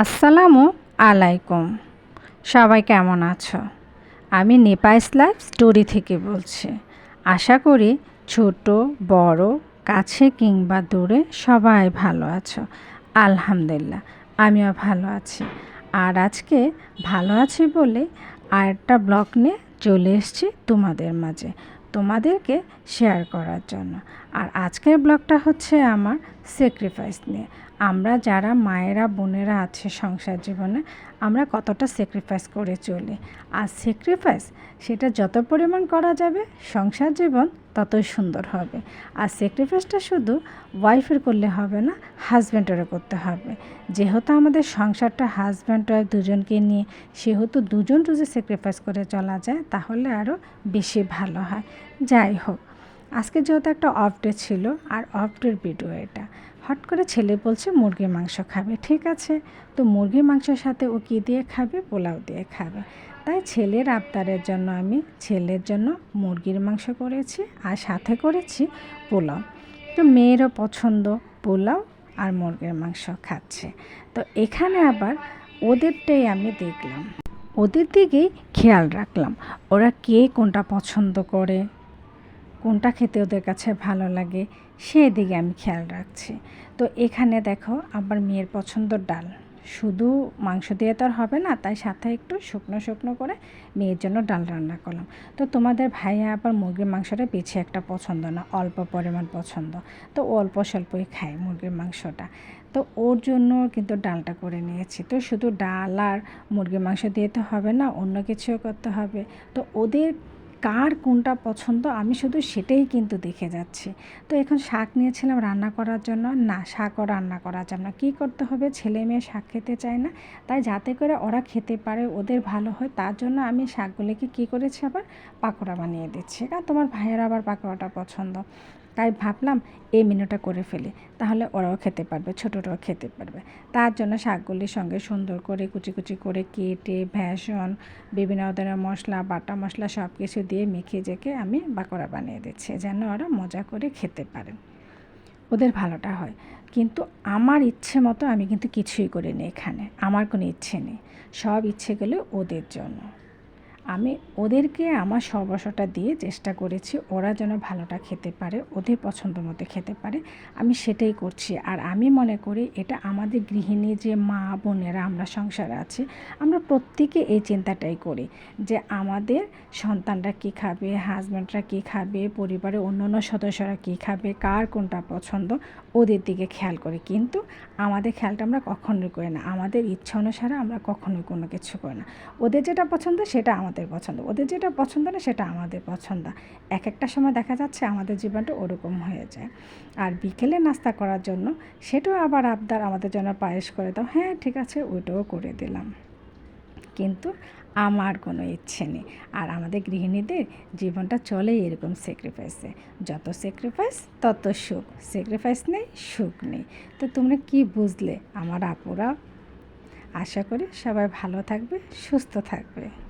আসসালামু আলাইকুম। সবাই কেমন আছো? আমি নেপাইস লাইফ স্টোরি থেকে বলছি। আশা করি ছোট, বড়, কাছে কিংবা দূরে সবাই ভালো আছো। আলহামদুলিল্লাহ, আমিও ভালো আছি। আর আজকে ভালো আছি বলে আরেকটা ব্লগ নিয়ে চলে এসেছি তোমাদের মাঝে। তোমাদেরকে শেয়ার করার জন্য। আর আজকের ব্লগটা হচ্ছে আমার স্যাক্রিফাইস নিয়ে। আমরা যারা মায়েরা, বোনেরা আছে সংসার জীবনে, আমরা কতটা স্যাক্রিফাইস করে চলি। আর স্যাক্রিফাইস সেটা যত পরিমাণ করা যাবে, সংসার জীবন ততই সুন্দর হবে। আর স্যাক্রিফাইসটা শুধু ওয়াইফের করলে হবে না হাজব্যান্ডেরও করতে হবে। যেহেতু আমাদের সংসারটা হাজব্যান্ড ওয়াইফ দুজনকে নিয়ে, সেহেতু দুজন যদি স্যাক্রিফাইস করে চলা যায়, তাহলে আরও বেশি ভালো হয়। যাই হোক, আজকে যেহেতু একটা অফ ডে ছিল, আর অফ ডের ভিডিও এটা। হট করে ছেলে বলছে মুরগির মাংস খাবে, ঠিক আছে? তো মুরগির মাংসের সাথে ও কী দিয়ে খাবে? পোলাও দিয়ে খাবে। তাই ছেলের আবদারের জন্য আমি ছেলের জন্য মুরগির মাংস করেছি আর সাথে করেছি পোলাও। তো মেয়েরও পছন্দ পোলাও আর মুরগির মাংস খাচ্ছে। তো এখানে আবার ওদেরটাই আমি দেখলাম। ওদের দিকেই খেয়াল রাখলাম, ওরা কে কোনটা পছন্দ করে, কোনটা খেতে ওদের কাছে ভালো লাগে সেই দিকে আমি খেয়াল রাখছি। তো এখানে দেখো আবার মেয়ের পছন্দ ডাল। শুধু মাংস দিয়ে তো আর হবে না তাই সাথে একটু শুকনো শুকনো করে মেয়ের জন্য ডাল রান্না করলাম। তো তোমাদের ভাইয়া আবার মুরগির মাংসটা বেছে একটা পছন্দ না, অল্প পরিমাণ পছন্দ। তো অল্প স্বল্পই খায় মুরগির মাংসটা। তো ওর জন্য কিন্তু ডালটা করে নিয়েছি। তো শুধু ডাল আর মুরগির মাংস দিয়ে তো হবে না, অন্য কিছুও করতে হবে। তো ওদের কার কোনটা পছন্দ, আমি শুধু সেটাই কিন্তু দেখে যাচ্ছি। তো এখন শাক নিয়েছিলাম রান্না করার জন্য। না, শাকও রান্না করা যাবে না। কী করতে হবে? ছেলে মেয়ে শাক খেতে চায় না। তাই যাতে করে ওরা খেতে পারে, ওদের ভালো হয়, তার জন্য আমি শাকগুলিকে কী করেছি আবার পাকোড়া বানিয়ে দিচ্ছি। কারণ তোমার ভাইয়ের আবার পাকোড়াটা পছন্দ। তাই ভাবলাম এই মেনুটা করে ফেলি। তাহলে ওরাও খেতে পারবে, ছোটোরাও খেতে পারবে। তার জন্য শাকগুলির সঙ্গে সুন্দর করে কুচি কুচি করে কেটে ভ্যাসন বিভিন্ন ধরনের মশলা, বাটা মশলা সব কিছু দিয়ে মেখে জেকে আমি বাকড়া বানিয়ে দিচ্ছি, যেন ওরা মজা করে খেতে পারে। ওদের ভালোটা হয়। কিন্তু আমার ইচ্ছে মতো আমি কিন্তু কিছুই করিনি এখানে। আমার কোনো ইচ্ছে নেই। সব ইচ্ছে গেলে ওদের জন্য। আমি ওদেরকে আমার সর্বস্বটা দিয়ে চেষ্টা করেছি, ওরা যেন ভালোটা খেতে পারে, ওদের পছন্দ মতো খেতে পারে। আমি সেটাই করছি। আর আমি মনে করি এটা আমাদের গৃহিণী যে মা বোনেরা আমরা সংসারে আছি, আমরা প্রত্যেকে এই চিন্তাটাই করি যে আমাদের সন্তানরা কী খাবে হাজব্যান্ডরা কী খাবে, পরিবারের অন্য অন্য সদস্যরা কী খাবে, কার কোনটা পছন্দ, ওদের দিকে খেয়াল করি। কিন্তু আমাদের খেয়ালটা আমরা কখনোই করি না। আমাদের ইচ্ছা অনুসারে আমরা কখনোই কোনো কিছু করি না। ওদের যেটা পছন্দ সেটা আমাদের আমাদের পছন্দ। ওদের যেটা পছন্দ না, সেটা আমাদের পছন্দ। এক একটা সময় দেখা যাচ্ছে আমাদের জীবনটা ওরকম হয়ে যায়। আর বিকেলে নাস্তা করার জন্য সেটাও আবার আবদার আমাদের জন্য পায়েস করে দাও। হ্যাঁ ঠিক আছে, ওইটাও করে দিলাম। কিন্তু আমার কোনো ইচ্ছে নেই। আর আমাদের গৃহিণীদের জীবনটা চলে এরকম স্যাক্রিফাইসে যত স্যাক্রিফাইস তত সুখ। স্যাক্রিফাইস নেই, সুখ নেই। তো তোমরা কি বুঝলে আমার আপুরা? আশা করি সবাই ভালো থাকবে, সুস্থ থাকবে।